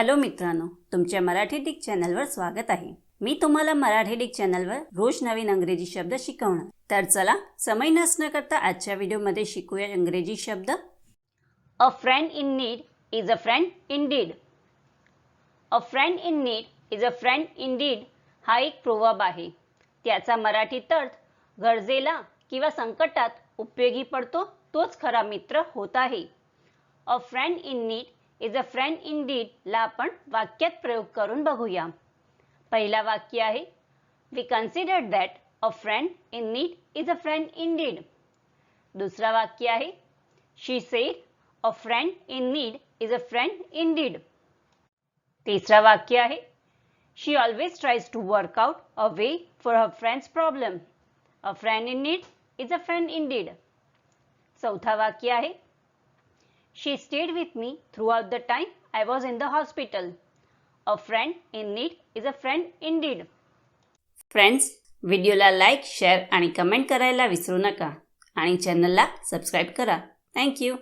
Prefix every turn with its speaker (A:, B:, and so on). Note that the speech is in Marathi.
A: हॅलो मित्रांनो तुमच्या मराठी डिक चॅनलवर स्वागत आहे. मी तुम्हाला मराठी डिक चॅनलवर रोज नवीन इंग्रजी शब्द शिकवणार. तर चला समय नसणं करता आजच्या व्हिडिओमध्ये शिकूया इंग्रजी शब्द. A friend in need is a friend in deed a friend in need is a friend in deed हा एक प्रोवाब आहे. त्याचा मराठीत अर्थ गरजेला किंवा संकटात उपयोगी पडतो तोच खरा मित्र होत आहे. A friend in need is a friend in deed ला प्रयोग करून बघूया. पहिला वाक्य आहे we consider that a friend in need is a friend in deed दुसरा वाक्य आहे she said a friend in need is a friend in deed तिसरा वाक्य आहे she always tries to work out a way for her friend's problem a friend in need is a friend in deed चौथा वाक्य आहे She stayed with me throughout the the I was in the hospital. A a friend in need is a friend in friends व्हिडिओला लाईक शेअर आणि कमेंट करायला विसरू नका. आणि चॅनलला सबस्क्राईब करा. थँक्यू